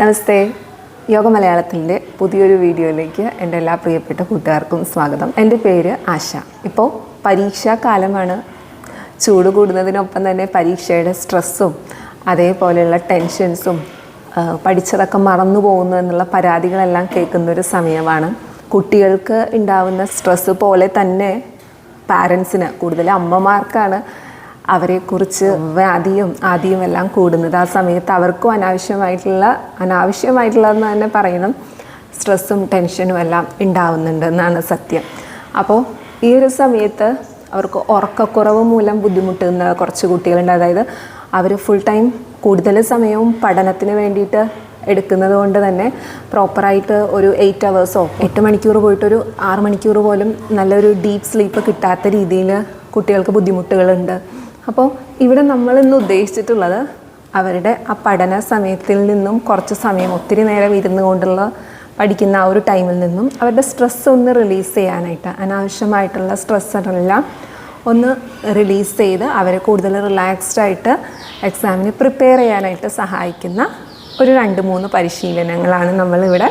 നമസ്തേ. യോഗ മലയാളത്തിന്റെ പുതിയൊരു വീഡിയോയിലേക്ക് എന്റെ എല്ലാ പ്രിയപ്പെട്ട കൂട്ടുകാർക്കും സ്വാഗതം. എന്റെ പേര് ആശ. ഇപ്പോൾ പരീക്ഷാ കാലമാണ്. ചൂട് കൂടുന്നതിനൊപ്പം തന്നെ പരീക്ഷയുടെ സ്ട്രെസ്സും അതേപോലെയുള്ള ടെൻഷൻസും പഠിച്ചതൊക്കെ മറന്നു പോകുന്നു എന്നുള്ള പരാതികളെല്ലാം കേൾക്കുന്നൊരു സമയമാണ്. കുട്ടികൾക്ക് ഉണ്ടാവുന്ന സ്ട്രെസ്സ് പോലെ തന്നെ പാരൻസിന് കൂടുതൽ അമ്മമാർക്കാണ് അവരെക്കുറിച്ച് വ്യാധിയും ആദിയും എല്ലാം കൂടുന്നത്. ആ സമയത്ത് അവർക്കും അനാവശ്യമായിട്ടുള്ള അനാവശ്യമായിട്ടുള്ളതെന്ന് തന്നെ പറയണം. സ്ട്രെസ്സും ടെൻഷനും എല്ലാം ഉണ്ടാവുന്നുണ്ട് എന്നാണ് സത്യം. അപ്പോൾ ഈ ഒരു സമയത്ത് അവർക്ക് ഉറക്കക്കുറവ് മൂലം ബുദ്ധിമുട്ടുന്ന കുറച്ച് കുട്ടികളുണ്ട്. അതായത് അവർ ഫുൾ ടൈം കൂടുതൽ സമയവും പഠനത്തിന് വേണ്ടിയിട്ട് എടുക്കുന്നത് കൊണ്ട് തന്നെ പ്രോപ്പറായിട്ട് ഒരു എയ്റ്റ് അവേഴ്സോ എട്ട് മണിക്കൂർ പോയിട്ടൊരു ആറ് മണിക്കൂർ പോലും നല്ലൊരു ഡീപ്പ് സ്ലീപ്പ് കിട്ടാത്ത രീതിയിൽ കുട്ടികൾക്ക് ബുദ്ധിമുട്ടുകളുണ്ട്. അപ്പോൾ ഇവിടെ നമ്മൾ ഇന്ന് ഉദ്ദേശിച്ചിട്ടുള്ളത് അവരുടെ ആ പഠന സമയത്തിൽ നിന്നും കുറച്ച് സമയം ഒത്തിരി നേരം ഇരുന്നു കൊണ്ടുള്ള പഠിക്കുന്ന ആ ഒരു ടൈമിൽ നിന്നും അവരുടെ സ്ട്രെസ് ഒന്ന് റിലീസ് ചെയ്യാനായിട്ട് അനാവശ്യമായിട്ടുള്ള സ്ട്രെസ്സെല്ലാം ഒന്ന് റിലീസ് ചെയ്ത് അവരെ കൂടുതൽ റിലാക്സ്ഡ് ആയിട്ട് എക്സാമിന് പ്രിപ്പയർ ചെയ്യാനായിട്ട് സഹായിക്കുന്ന ഒരു രണ്ട് മൂന്ന് പരിശീലനങ്ങളാണ് നമ്മളിവിടെ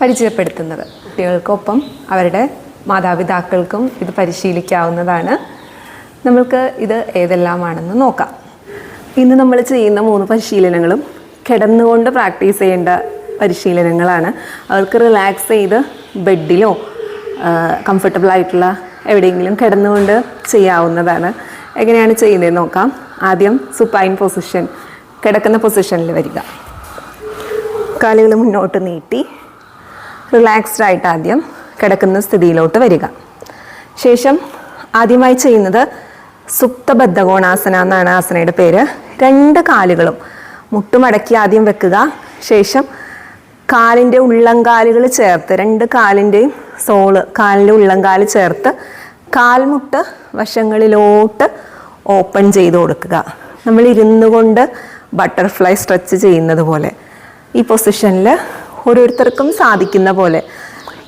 പരിചയപ്പെടുത്തുന്നത്. കുട്ടികൾക്കൊപ്പം അവരുടെ മാതാപിതാക്കൾക്കും ഇത് പരിശീലിക്കാവുന്നതാണ്. നമ്മൾക്ക് ഇത് ഏതെല്ലാമാണെന്ന് നോക്കാം. ഇന്ന് നമ്മൾ ചെയ്യുന്ന മൂന്ന് പരിശീലനങ്ങളും കിടന്നുകൊണ്ട് പ്രാക്ടീസ് ചെയ്യേണ്ട പരിശീലനങ്ങളാണ്. അവർക്ക് റിലാക്സ് ചെയ്ത് ബെഡിലോ കംഫർട്ടബിൾ ആയിട്ടുള്ള എവിടെയെങ്കിലും കിടന്നുകൊണ്ട് ചെയ്യാവുന്നതാണ്. എങ്ങനെയാണ് ചെയ്യുന്നതെന്ന് നോക്കാം. ആദ്യം സുപ്പൈൻ പൊസിഷൻ കിടക്കുന്ന പൊസിഷനിൽ വരിക. കാലുകൾ മുന്നോട്ട് നീട്ടി റിലാക്സ്ഡ് ആയിട്ട് ആദ്യം കിടക്കുന്ന സ്ഥിതിയിലോട്ട് വരിക. ശേഷം ആദ്യമായി ചെയ്യുന്നത് സുപ്തബദ്ധകോണാസന എന്നാണ് ആസനയുടെ പേര്. രണ്ട് കാലുകളും മുട്ടുമടക്കി ആദ്യം വെക്കുക ശേഷം കാലിന്റെ ഉള്ളംകാലുകൾ ചേർത്ത് രണ്ട് കാലിന്റെയും സോൾ കാലിന്റെ ഉള്ളംകാൽ ചേർത്ത് കാൽമുട്ട് വശങ്ങളിലോട്ട് ഓപ്പൺ ചെയ്ത് കൊടുക്കുക. നമ്മൾ ഇരുന്നു കൊണ്ട് ബട്ടർഫ്ലൈ സ്ട്രെച്ച് ചെയ്യുന്നത് പോലെ ഈ പൊസിഷനിൽ ഓരോരുത്തർക്കും സാധിക്കുന്ന പോലെ.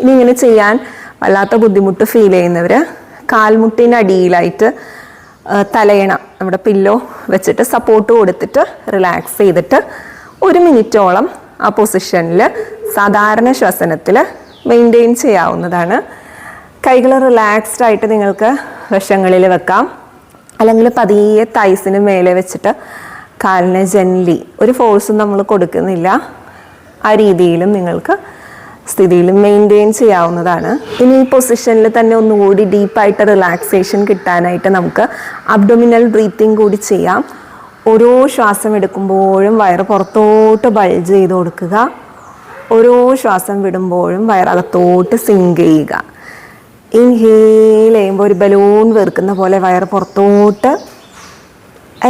ഇനി ഇങ്ങനെ ചെയ്യാൻ വല്ലാത്ത ബുദ്ധിമുട്ട് ഫീൽ ചെയ്യുന്നവർ ആ, തലയണ നമ്മുടെ പില്ലോ വെച്ചിട്ട് സപ്പോർട്ട് കൊടുത്തിട്ട് റിലാക്സ് ചെയ്തിട്ട് ഒരു മിനിറ്റോളം ആ പൊസിഷനിൽ സാധാരണ ശ്വസനത്തിൽ മെയിന്റെയിൻ ചെയ്യാവുന്നതാണ്. കൈകൾ റിലാക്സ്ഡ് ആയിട്ട് നിങ്ങൾക്ക് വശങ്ങളിൽ വെക്കാം. അല്ലെങ്കിൽ പതിയെ തൈസിന് മേലെ വെച്ചിട്ട് കാലിനെ ജെൻലി ഒരു ഫോഴ്സും നമ്മൾ കൊടുക്കുന്നില്ല. ആ രീതിയിലും നിങ്ങൾക്ക് സ്ഥിതിയിൽ മെയിന്റെയിൻ ചെയ്യാവുന്നതാണ്. ഇനി ഈ പൊസിഷനിൽ തന്നെ ഒന്നുകൂടി ഡീപ്പായിട്ട് റിലാക്സേഷൻ കിട്ടാനായിട്ട് നമുക്ക് അബ്ഡോമിനൽ ബ്രീത്തിങ് കൂടി ചെയ്യാം. ഓരോ ശ്വാസം എടുക്കുമ്പോഴും വയറ് പുറത്തോട്ട് ബൾജ് ചെയ്ത് കൊടുക്കുക. ഓരോ ശ്വാസം വിടുമ്പോഴും വയറകത്തോട്ട് സിങ്ക് ചെയ്യുക. ഇൻഹേൽ ചെയ്യുമ്പോൾ ഒരു ബലൂൺ വീർക്കുന്ന പോലെ വയറ് പുറത്തോട്ട്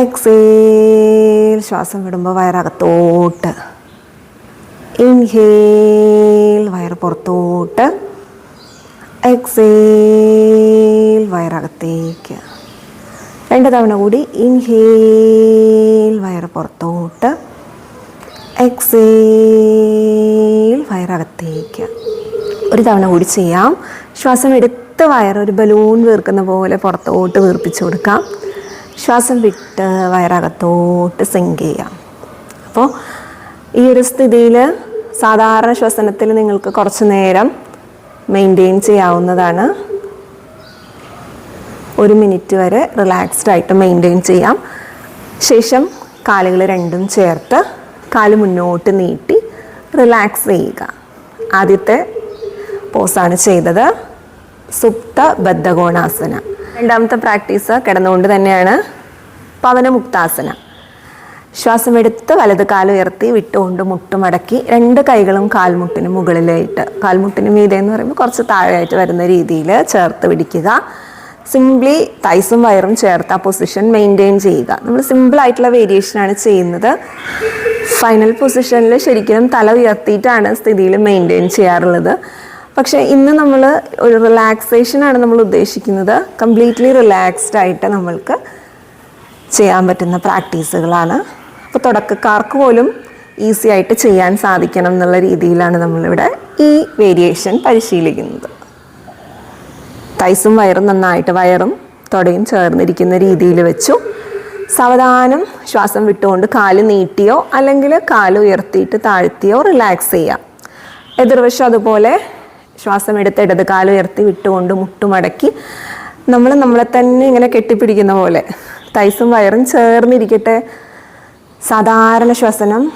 എക്സേൽ ശ്വാസം വിടുമ്പോൾ വയറകത്തോട്ട് ഇൻഹേൽ വയർ പുറത്തോട്ട്. എക്സേൽ വയറകത്തേക്ക്. രണ്ട് തവണ കൂടി. ഇൻഹേൽ വയർ പുറത്തോട്ട്. എക്സേൽ വയറകത്തേക്ക്. ഒരു തവണ കൂടി ചെയ്യാം. ശ്വാസം എടുത്ത് വയർ ഒരു ബലൂൺ വീർക്കുന്ന പോലെ പുറത്തോട്ട് വീർപ്പിച്ചു കൊടുക്കാം. ശ്വാസം വിട്ട് വയറകത്തോട്ട് സിങ്ക് ചെയ്യാം. അപ്പോൾ ഈ ഒരു സ്ഥിതിയിൽ സാധാരണ ശ്വസനത്തിൽ നിങ്ങൾക്ക് കുറച്ച് നേരം മെയിന്റെയിൻ ചെയ്യാവുന്നതാണ്. ഒരു മിനിറ്റ് വരെ റിലാക്സ്ഡ് ആയിട്ട് മെയിന്റെയിൻ ചെയ്യാം. ശേഷം കാലുകൾ രണ്ടും ചേർത്ത് കാൽ മുന്നോട്ട് നീട്ടി റിലാക്സ് ചെയ്യുക. ആദ്യത്തെ പോസാണ് ചെയ്തത്. സുപ്ത ബദ്ധകോണാസന. രണ്ടാമത്തെ പ്രാക്ടീസ് കിടന്നുകൊണ്ട് തന്നെയാണ് പവനമുക്താസന. ശ്വാസം എടുത്ത് വലത് കാൽ ഉയർത്തി വിട്ടുകൊണ്ട് മുട്ടുമടക്കി രണ്ട് കൈകളും കാൽമുട്ടിന് മുകളിലായിട്ട്. കാൽമുട്ടിന് മീതെ എന്ന് പറയുമ്പോൾ കുറച്ച് താഴെയായിട്ട് വരുന്ന രീതിയിൽ ചേർത്ത് പിടിക്കുക. സിംപ്ലി തൈസും വയറും ചേർത്ത് ആ പൊസിഷൻ മെയിന്റെയിൻ ചെയ്യുക. നമ്മൾ സിമ്പിൾ ആയിട്ടുള്ള വേരിയേഷനാണ് ചെയ്യുന്നത്. ഫൈനൽ പൊസിഷനിൽ ശരിക്കും തല ഉയർത്തിയിട്ടാണ് സ്ഥിതിയിൽ മെയിന്റെയിൻ ചെയ്യാറുള്ളത്. പക്ഷേ ഇന്ന് നമ്മൾ ഒരു റിലാക്സേഷനാണ് നമ്മൾ ഉദ്ദേശിക്കുന്നത്. കംപ്ലീറ്റ്ലി റിലാക്സ്ഡ് ആയിട്ട് നമ്മൾക്ക് ചെയ്യാൻ പറ്റുന്ന പ്രാക്ടീസുകളാണ് അപ്പോൾ തുടക്കക്കാർക്ക് പോലും ഈസി ആയിട്ട് ചെയ്യാൻ സാധിക്കണം എന്നുള്ള രീതിയിലാണ് നമ്മളിവിടെ ഈ വേരിയേഷൻ പരിശീലിക്കുന്നത്. തൈസും വയറും നന്നായിട്ട് വയറും തുടയും ചേർന്നിരിക്കുന്ന രീതിയിൽ വെച്ചു. സാവധാനം ശ്വാസം വിട്ടുകൊണ്ട് കാൽ നീട്ടിയോ അല്ലെങ്കിൽ കാൽ ഉയർത്തിയിട്ട് താഴ്ത്തിയോ റിലാക്സ് ചെയ്യാം. എതിർവശം അതുപോലെ ശ്വാസം എടുത്ത് ഇടത് കാൽ ഉയർത്തി വിട്ടുകൊണ്ട് മുട്ടുമടക്കി നമ്മൾ നമ്മളെ തന്നെ ഇങ്ങനെ കെട്ടിപ്പിടിക്കുന്ന പോലെ തൈസും വയറും ചേർന്നിരിക്കട്ടെ സാധാരണ ശ്വസനം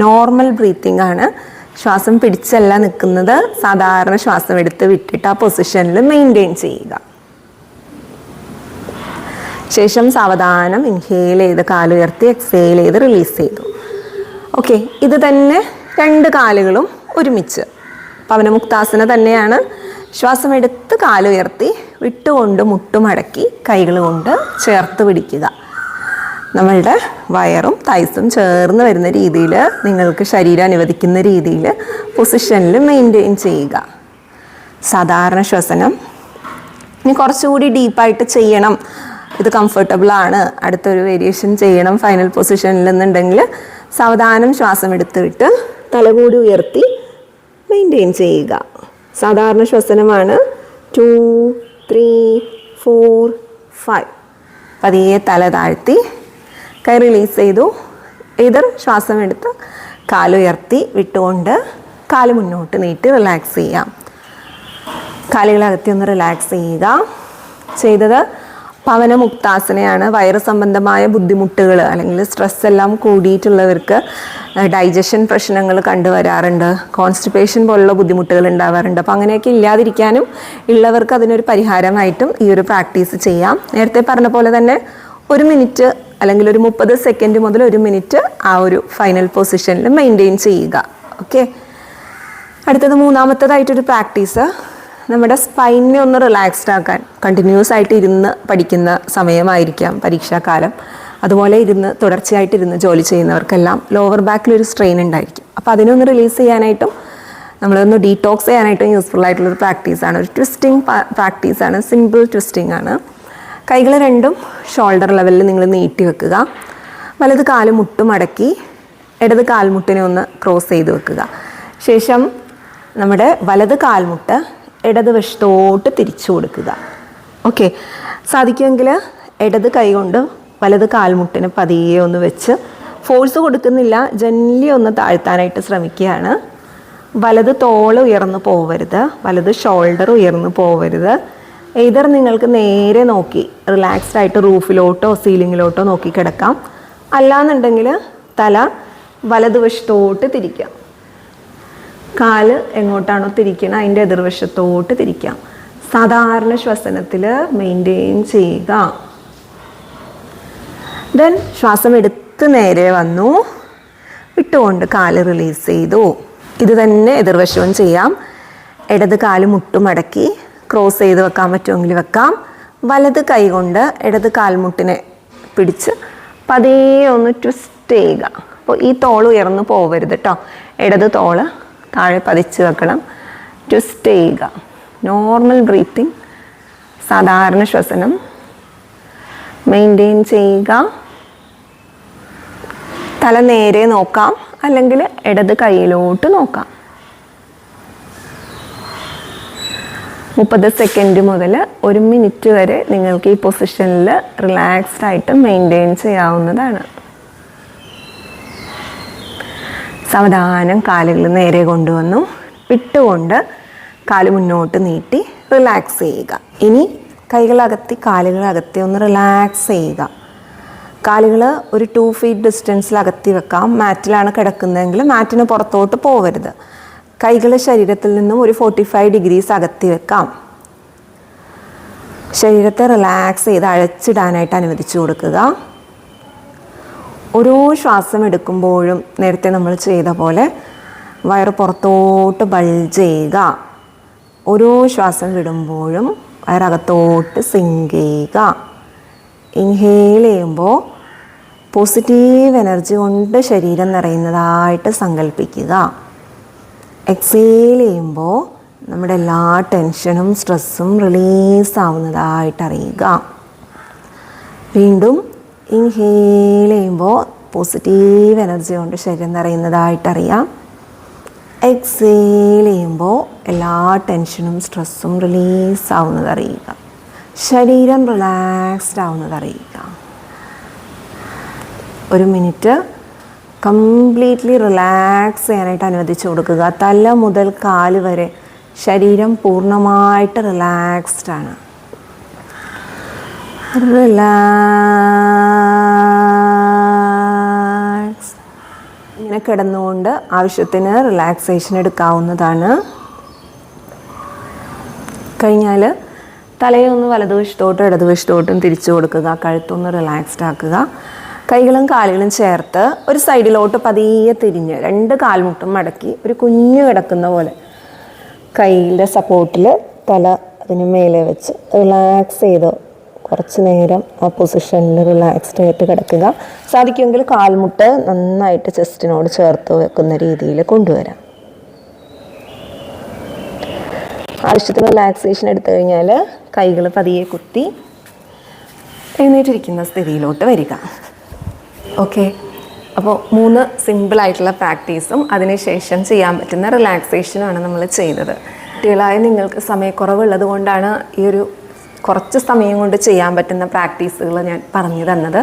നോർമൽ ബ്രീത്തിങ് ആണ്. ശ്വാസം പിടിച്ചല്ല നിൽക്കുന്നത്. സാധാരണ ശ്വാസം എടുത്ത് വിട്ടിട്ട് ആ പൊസിഷനിൽ മെയിന്റെയിൻ ചെയ്യുക. ശേഷം സാവധാനം ഇൻഹെയിൽ ചെയ്ത് കാലുയർത്തി എക്സെയിൽ ചെയ്ത് റിലീസ് ചെയ്തു. ഓക്കെ ഇത് തന്നെ രണ്ട് കാലുകളും ഒരുമിച്ച്. പവനമുക്താസന തന്നെയാണ്. ശ്വാസം എടുത്ത് കാലുയർത്തി വിട്ടുകൊണ്ട് മുട്ടുമടക്കി കൈകൾ കൊണ്ട് ചേർത്ത് പിടിക്കുക. നമ്മളുടെ വയറും തൈസും ചേർന്ന് വരുന്ന രീതിയിൽ നിങ്ങൾക്ക് ശരീരം അനുവദിക്കുന്ന രീതിയിൽ പൊസിഷനിൽ മെയിന്റെയിൻ ചെയ്യുക. സാധാരണ ശ്വസനം. ഇനി കുറച്ചുകൂടി ഡീപ്പായിട്ട് ചെയ്യണം. ഇത് കംഫർട്ടബിൾ ആണ്. അടുത്തൊരു വേരിയേഷൻ ചെയ്യണം ഫൈനൽ പൊസിഷനിൽ എന്നുണ്ടെങ്കിൽ സാവധാനം ശ്വാസം എടുത്തിട്ട് തലകൂടി ഉയർത്തി മെയിന്റെയിൻ ചെയ്യുക. സാധാരണ ശ്വസനമാണ് ടു ത്രീ ഫോർ ഫൈവ് പതിയെ തല താഴ്ത്തി കൈ റിലീസ് ചെയ്തു. ഇതർ ശ്വാസം എടുത്ത് കാലുയർത്തി വിട്ടുകൊണ്ട് കാൽ മുന്നോട്ട് നീട്ടി റിലാക്സ് ചെയ്യാം. കാലുകളകത്തി ഒന്ന് റിലാക്സ് ചെയ്യുക. ചെയ്തത് പവനമുക്താസനയാണ്. വയറ് സംബന്ധമായ ബുദ്ധിമുട്ടുകൾ അല്ലെങ്കിൽ സ്ട്രെസ് എല്ലാം കൂടിയിട്ടുള്ളവർക്ക് ഡൈജഷൻ പ്രശ്നങ്ങൾ കണ്ടുവരാറുണ്ട്. കോൺസ്റ്റിപ്പേഷൻ പോലുള്ള ബുദ്ധിമുട്ടുകൾ ഉണ്ടാവാറുണ്ട്. അപ്പോൾ അങ്ങനെയൊക്കെ ഇല്ലാതിരിക്കാനും ഉള്ളവർക്ക് അതിനൊരു പരിഹാരമായിട്ടും ഈ ഒരു പ്രാക്ടീസ് ചെയ്യാം. നേരത്തെ പറഞ്ഞ പോലെ തന്നെ ഒരു മിനിറ്റ് അല്ലെങ്കിൽ ഒരു മുപ്പത് സെക്കൻഡ് മുതൽ ഒരു മിനിറ്റ് ആ ഒരു ഫൈനൽ പൊസിഷനിൽ മെയിന്റെയിൻ ചെയ്യുക. ഓക്കെ അടുത്തത് മൂന്നാമത്തതായിട്ടൊരു പ്രാക്ടീസ് നമ്മുടെ സ്പൈനെ ഒന്ന് റിലാക്സ്ഡ് ആക്കാൻ കണ്ടിന്യൂസ് ആയിട്ട് ഇരുന്ന് പഠിക്കുന്ന സമയമായിരിക്കാം പരീക്ഷാകാലം. അതുപോലെ ഇരുന്ന് തുടർച്ചയായിട്ട് ഇരുന്ന് ജോലി ചെയ്യുന്നവർക്കെല്ലാം ലോവർ ബാക്കിൽ ഒരു സ്ട്രെയിൻ ഉണ്ടായിരിക്കും. അപ്പോൾ അതിനൊന്ന് റിലീസ് ചെയ്യാനായിട്ടും നമ്മളൊന്ന് ഡീടോക്സ് ചെയ്യാനായിട്ടും യൂസ്ഫുൾ ആയിട്ടുള്ളൊരു പ്രാക്ടീസാണ് ഒരു ട്വിസ്റ്റിംഗ് പ്രാക്ടീസാണ് സിമ്പിൾ ട്വിസ്റ്റിംഗ് ആണ്. കൈകൾ രണ്ടും ഷോൾഡർ ലെവലിൽ നിങ്ങൾ നീട്ടി വെക്കുക. വലത് കാൽ മുട്ട് മടക്കി ഇടത് കാൽമുട്ടിനെ ഒന്ന് ക്രോസ് ചെയ്ത് വെക്കുക. ശേഷം നമ്മുടെ വലത് കാൽമുട്ട് ഇടത് വശത്തോട്ട് തിരിച്ചു കൊടുക്കുക. ഓക്കെ സാധിക്കുമെങ്കിൽ ഇടത് കൈ കൊണ്ട് വലത് കാൽമുട്ടിന് പതിയെ ഒന്ന് വെച്ച് ഫോഴ്സ് കൊടുക്കുന്നില്ല ജെൻലി ഒന്ന് താഴ്ത്താനായിട്ട് ശ്രമിക്കുകയാണ്. വലത് തോൾ ഉയർന്നു പോവരുത്. വലത് ഷോൾഡർ ഉയർന്നു പോവരുത്. എയ്തർ നിങ്ങൾക്ക് നേരെ നോക്കി റിലാക്സ്ഡ് ആയിട്ട് റൂഫിലോട്ടോ സീലിങ്ങിലോട്ടോ നോക്കി കിടക്കാം. അല്ലാന്നുണ്ടെങ്കിൽ തല വലതുവശത്തോട്ട് തിരിക്കാം. കാൽ എങ്ങോട്ടാണോ തിരിക്കണം അതിന്റെ എതിർവശത്തോട്ട് തിരിക്കാം. സാധാരണ ശ്വസനത്തിൽ മെയിന്റെയിൻ ചെയ്യുക. ദെൻ ശ്വാസം എടുത്ത് നേരെ വന്നു. വിട്ടുകൊണ്ട് കാൽ റിലീസ് ചെയ്തു. ഇത് തന്നെ എതിർവശവും ചെയ്യാം. ഇടത് കാൽ മുട്ടുമടക്കി. ക്രോസ് ചെയ്ത് വെക്കാൻ പറ്റുമെങ്കിൽ വെക്കാം. വലത് കൈ കൊണ്ട് ഇടത് കാൽമുട്ടിനെ പിടിച്ച് പതിയെ ഒന്ന് ട്വിസ്റ്റ് ചെയ്യുക. അപ്പോൾ ഈ തോൾ ഉയർന്നു പോവരുത് കേട്ടോ ഇടത് തോൾ താഴെ പതിച്ച് വെക്കണം. ട്വിസ്റ്റ് ചെയ്യുക. നോർമൽ ബ്രീത്തിങ് സാധാരണ ശ്വസനം. മെയിന്റെയിൻ ചെയ്യുക. തല നേരെ നോക്കാം. അല്ലെങ്കിൽ ഇടത് കൈയിലോട്ട് നോക്കാം. മുപ്പത് സെക്കൻഡ് മുതൽ ഒരു മിനിറ്റ് വരെ നിങ്ങൾക്ക് ഈ പൊസിഷനിൽ റിലാക്സ്ഡ് ആയിട്ട് മെയിന്റെയിൻ ചെയ്യാവുന്നതാണ്. സാവധാനം കാലുകൾ നേരെ കൊണ്ടുവന്നു. വിട്ടുകൊണ്ട് കാൽ മുന്നോട്ട് നീട്ടി റിലാക്സ് ചെയ്യുക. ഇനി കൈകളകത്തി കാലുകളകത്തി ഒന്ന് റിലാക്സ് ചെയ്യുക. കാലുകൾ ഒരു ടു ഫീറ്റ് ഡിസ്റ്റൻസിൽ അകത്തി വെക്കാം. മാറ്റിലാണ് കിടക്കുന്നതെങ്കിൽ മാറ്റിന് പുറത്തോട്ട് പോവരുത്. കൈകൾ ശരീരത്തിൽ നിന്നും ഒരു ഫോർട്ടി ഫൈവ് ഡിഗ്രീസ് അകത്തി വെക്കാം. ശരീരത്തെ റിലാക്സ് ചെയ്ത് അഴച്ചിടാനായിട്ട് അനുവദിച്ചു കൊടുക്കുക. ഓരോ ശ്വാസം എടുക്കുമ്പോഴും നേരത്തെ നമ്മൾ ചെയ്ത പോലെ വയറ് പുറത്തോട്ട് ബൾജ് ചെയ്യുക. ഓരോ ശ്വാസം വിടുമ്പോഴും വയറകത്തോട്ട് സിങ്ക് ചെയ്യുക. ഇൻഹേൽ ചെയ്യുമ്പോൾ പോസിറ്റീവ് എനർജി കൊണ്ട് ശരീരം നിറയുന്നതായിട്ട് സങ്കല്പിക്കുക എക്സേൽ ചെയ്യുമ്പോൾ നമ്മുടെ എല്ലാ ടെൻഷനും സ്ട്രെസ്സും റിലീസ് ആവുന്നതായിട്ട് അറിയുക. വീണ്ടും ഇൻഹേൽ ചെയ്യുമ്പോൾ പോസിറ്റീവ് എനർജി കൊണ്ട് ശരീരം നിറയുന്നതായിട്ട് അറിയാം. എക്സേൽ ചെയ്യുമ്പോൾ എല്ലാ ടെൻഷനും സ്ട്രെസ്സും റിലീസ് ആവുന്നത് അറിയുക. ശരീരം റിലാക്സ്ഡ് ആവുന്നത് അറിയുക. ഒരു മിനിറ്റ് കംപ്ലീറ്റ്ലി റിലാക്സ് ചെയ്യാനായിട്ട് അനുവദിച്ചു കൊടുക്കുക. തല മുതൽ കാൽ വരെ ശരീരം പൂർണമായിട്ട് റിലാക്സ്ഡ് ആണ്. റിലാക്സ്. ഇങ്ങനെ കിടന്നുകൊണ്ട് ആവശ്യത്തിന് റിലാക്സേഷൻ എടുക്കാവുന്നതാണ്. കഴിഞ്ഞാൽ തലയൊന്ന് വലതുവശത്തോട്ടും ഇടതുവശത്തോട്ടും തിരിച്ചു കൊടുക്കുക. കഴുത്തൊന്ന് റിലാക്സ്ഡ് ആക്കുക. കൈകളും കാലുകളും ചേർത്ത് ഒരു സൈഡിലോട്ട് പതിയെ തിരിഞ്ഞ് രണ്ട് കാൽമുട്ടും മടക്കി ഒരു കുഞ്ഞു കിടക്കുന്ന പോലെ കൈയുടെ സപ്പോർട്ടിൽ തല അതിന് മേലെ വെച്ച് റിലാക്സ് ചെയ്ത് കുറച്ച് നേരം ആ പൊസിഷനിൽ റിലാക്സ്ഡ് ആയിട്ട് കിടക്കുക. സാധിക്കുമെങ്കിൽ കാൽമുട്ട് നന്നായിട്ട് ചെസ്റ്റിനോട് ചേർത്ത് വെക്കുന്ന രീതിയിൽ കൊണ്ടുവരാം. ആവശ്യത്തിന് റിലാക്സേഷൻ എടുത്തു കഴിഞ്ഞാൽ കൈകൾ പതിയെ കുത്തി എഴുന്നേറ്റിരിക്കുന്ന സ്ഥിതിയിലോട്ട് വരിക. ഓക്കെ അപ്പോൾ മൂന്ന് സിമ്പിളായിട്ടുള്ള പ്രാക്ടീസും അതിനുശേഷം ചെയ്യാൻ പറ്റുന്ന റിലാക്സേഷനുമാണ് നമ്മൾ ചെയ്യുന്നത് കുട്ടികളായ നിങ്ങൾക്ക് സമയക്കുറവുള്ളത് കൊണ്ടാണ് ഈ ഒരു കുറച്ച് സമയം കൊണ്ട് ചെയ്യാൻ പറ്റുന്ന പ്രാക്ടീസുകൾ ഞാൻ പറഞ്ഞു തന്നത്.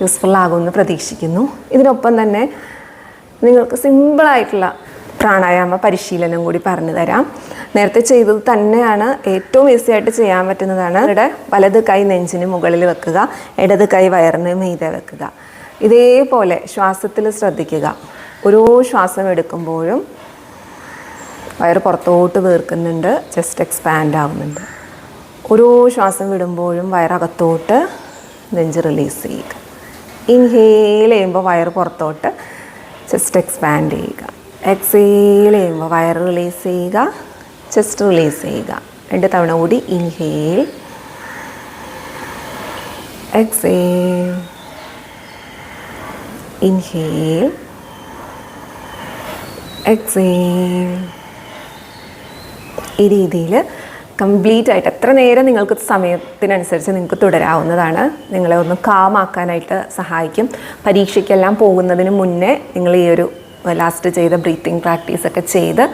യൂസ്ഫുൾ ആകുമെന്ന് പ്രതീക്ഷിക്കുന്നു. ഇതിനൊപ്പം തന്നെ നിങ്ങൾക്ക് സിമ്പിളായിട്ടുള്ള പ്രാണായാമ പരിശീലനം കൂടി പറഞ്ഞു തരാം. നേരത്തെ ചെയ്തത് തന്നെയാണ്. ഏറ്റവും ഈസി ആയിട്ട് ചെയ്യാൻ പറ്റുന്നതാണ്. ഇവിടെ വലത് കൈ നെഞ്ചിന് മുകളിൽ വെക്കുക. ഇടത് കൈ വയറിന് മീതെ വെക്കുക. ഇതേപോലെ ശ്വാസത്തിൽ ശ്രദ്ധിക്കുക. ഓരോ ശ്വാസം എടുക്കുമ്പോഴും വയറ് പുറത്തോട്ട് വീർക്കുന്നുണ്ട് ചെസ്റ്റ് എക്സ്പാൻഡ് ആവുന്നുണ്ട്. ഓരോ ശ്വാസം വിടുമ്പോഴും വയറകത്തോട്ട് നെഞ്ച് റിലീസ് ചെയ്യുക. ഇൻഹേൽ ചെയ്യുമ്പോൾ വയറ് പുറത്തോട്ട് ചെസ്റ്റ് എക്സ്പാൻഡ് ചെയ്യുക. എക്സേൽ ചെയ്യുമ്പോൾ വയറ് റിലീസ് ചെയ്യുക ചെസ്റ്റ് റിലീസ് ചെയ്യുക. രണ്ട് തവണ കൂടി ഇൻഹേൽ എക്സേൽ എക്സേൽ ഈ രീതിയിൽ കംപ്ലീറ്റ് ആയിട്ട് എത്ര നേരം നിങ്ങൾക്ക് സമയത്തിനനുസരിച്ച് നിങ്ങൾക്ക് തുടരാവുന്നതാണ്. നിങ്ങളെ ഒന്ന് കാമാക്കാനായിട്ട് സഹായിക്കും. പരീക്ഷയ്ക്കെല്ലാം പോകുന്നതിന് മുന്നേ നിങ്ങൾ ഈ ഒരു ലാസ്റ്റ് ചെയ്ത ബ്രീത്തിങ് പ്രാക്ടീസ് ഒക്കെ ചെയ്ത്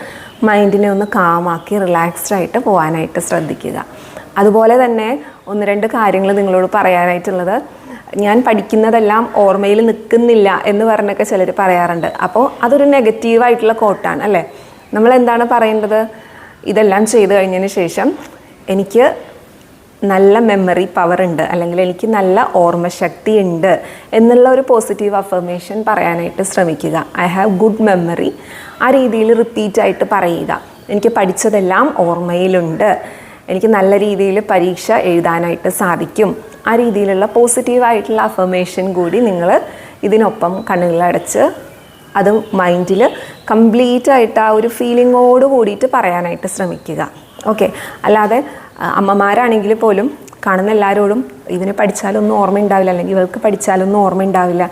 മൈൻഡിനെ ഒന്ന് കാമാക്കി റിലാക്സ്ഡ് ആയിട്ട് പോകാനായിട്ട് ശ്രദ്ധിക്കുക. അതുപോലെ തന്നെ ഒന്ന് രണ്ട് കാര്യങ്ങൾ നിങ്ങളോട് പറയാനായിട്ടുള്ളത്. ഞാൻ പഠിക്കുന്നതെല്ലാം ഓർമ്മയിൽ നിൽക്കുന്നില്ല എന്ന് പറഞ്ഞൊക്കെ ചിലർ പറയാറുണ്ട്. അപ്പോൾ അതൊരു നെഗറ്റീവായിട്ടുള്ള കോട്ടാണ് അല്ലേ? നമ്മൾ എന്താണ് പറയേണ്ടത്? ഇതെല്ലാം ചെയ്തു കഴിഞ്ഞതിന് ശേഷം എനിക്ക് നല്ല മെമ്മറി പവർ ഉണ്ട് അല്ലെങ്കിൽ എനിക്ക് നല്ല ഓർമ്മശക്തി ഉണ്ട് എന്നുള്ള ഒരു പോസിറ്റീവ് അഫർമേഷൻ പറയാനായിട്ട് ശ്രമിക്കുക. ഐ ഹാവ് ഗുഡ് മെമ്മറി ആ രീതിയിൽ റിപ്പീറ്റ് ആയിട്ട് പറയുക. എനിക്ക് പഠിച്ചതെല്ലാം ഓർമ്മയിലുണ്ട്. എനിക്ക് നല്ല രീതിയിൽ പരീക്ഷ എഴുതാനായിട്ട് സാധിക്കും. ആ രീതിയിലുള്ള പോസിറ്റീവായിട്ടുള്ള അഫർമേഷൻ കൂടി നിങ്ങൾ ഇതിനൊപ്പം കണ്ണുകളടച്ച് അത് മൈൻഡിൽ കംപ്ലീറ്റ് ആയിട്ട് ആ ഒരു ഫീലിങ്ങോട് കൂടിയിട്ട് പറയാനായിട്ട് ശ്രമിക്കുക. ഓക്കെ അല്ലാതെ അമ്മമാരാണെങ്കിൽ പോലും കാണുന്ന എല്ലാവരോടും ഇതിനെ പഠിച്ചാലൊന്നും ഓർമ്മയുണ്ടാവില്ല അല്ലെങ്കിൽ ഇവർക്ക് പഠിച്ചാലൊന്നും ഓർമ്മയുണ്ടാവില്ല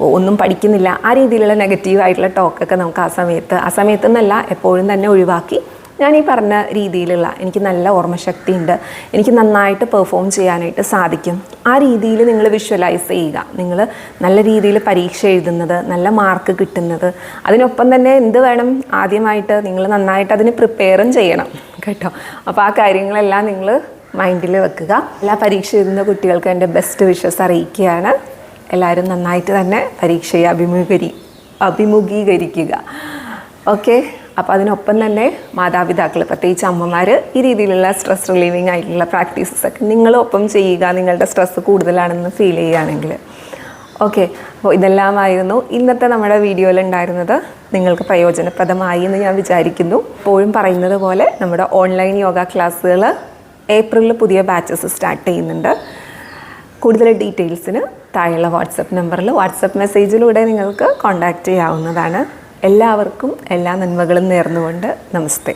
ഒന്നും പഠിക്കുന്നില്ല ആ രീതിയിലുള്ള നെഗറ്റീവായിട്ടുള്ള ടോക്കൊക്കെ നമുക്ക് ആ സമയത്ത് ആ സമയത്ത് എന്നല്ല എപ്പോഴും തന്നെ ഒഴിവാക്കി ഞാൻ ഈ പറഞ്ഞ രീതിയിലുള്ള എനിക്ക് നല്ല ഓർമ്മശക്തി ഉണ്ട് എനിക്ക് നന്നായിട്ട് പെർഫോം ചെയ്യാനായിട്ട് സാധിക്കും. ആ രീതിയിൽ നിങ്ങൾ വിഷ്വലൈസ് ചെയ്യുക. നിങ്ങൾ നല്ല രീതിയിൽ പരീക്ഷ എഴുതുന്നത് നല്ല മാർക്ക് കിട്ടുന്നത്. അതിനൊപ്പം തന്നെ എന്ത് വേണം? ആദ്യമായിട്ട് നിങ്ങൾ നന്നായിട്ട് അതിന് പ്രിപ്പയറും ചെയ്യണം. കേട്ടോ? അപ്പോൾ ആ കാര്യങ്ങളെല്ലാം നിങ്ങൾ മൈൻഡിൽ വെക്കുക. എല്ലാ പരീക്ഷ എഴുതുന്ന കുട്ടികൾക്ക് എന്റെ ബെസ്റ്റ് വിഷസ് അറിയിക്കുകയാണ്. എല്ലാവരും നന്നായിട്ട് തന്നെ പരീക്ഷയെ അഭിമുഖീകരി അഭിമുഖീകരിക്കുക. ഓക്കെ അപ്പോൾ അതിനൊപ്പം തന്നെ മാതാപിതാക്കൾ പ്രത്യേകിച്ച് അമ്മമാർ ഈ രീതിയിലുള്ള സ്ട്രെസ് റിലീവിങ് ആയിട്ടുള്ള പ്രാക്ടീസസ് ഒക്കെ നിങ്ങളൊപ്പം ചെയ്യുക നിങ്ങളുടെ സ്ട്രെസ് കൂടുതലാണെന്ന് ഫീൽ ചെയ്യുകയാണെങ്കിൽ. ഓക്കെ അപ്പോൾ ഇതെല്ലാമായിരുന്നു ഇന്നത്തെ നമ്മുടെ വീഡിയോയിൽ ഉണ്ടായിരുന്നത്. നിങ്ങൾക്ക് പ്രയോജനപ്രദമായി എന്ന് ഞാൻ വിചാരിക്കുന്നു. ഇപ്പോഴും പറയുന്നത് പോലെ നമ്മുടെ ഓൺലൈൻ യോഗ ക്ലാസ്സുകൾ ഏപ്രിലിൽ പുതിയ ബാച്ചസ് സ്റ്റാർട്ട് ചെയ്യുന്നുണ്ട്. കൂടുതൽ ഡീറ്റെയിൽസിന് താഴെയുള്ള വാട്സപ്പ് നമ്പറിൽ വാട്സപ്പ് മെസ്സേജിലൂടെ നിങ്ങൾക്ക് കോൺടാക്റ്റ് ചെയ്യാവുന്നതാണ്. എല്ലാവർക്കും എല്ലാ നന്മകളും നേർന്നുകൊണ്ട് നമസ്തേ.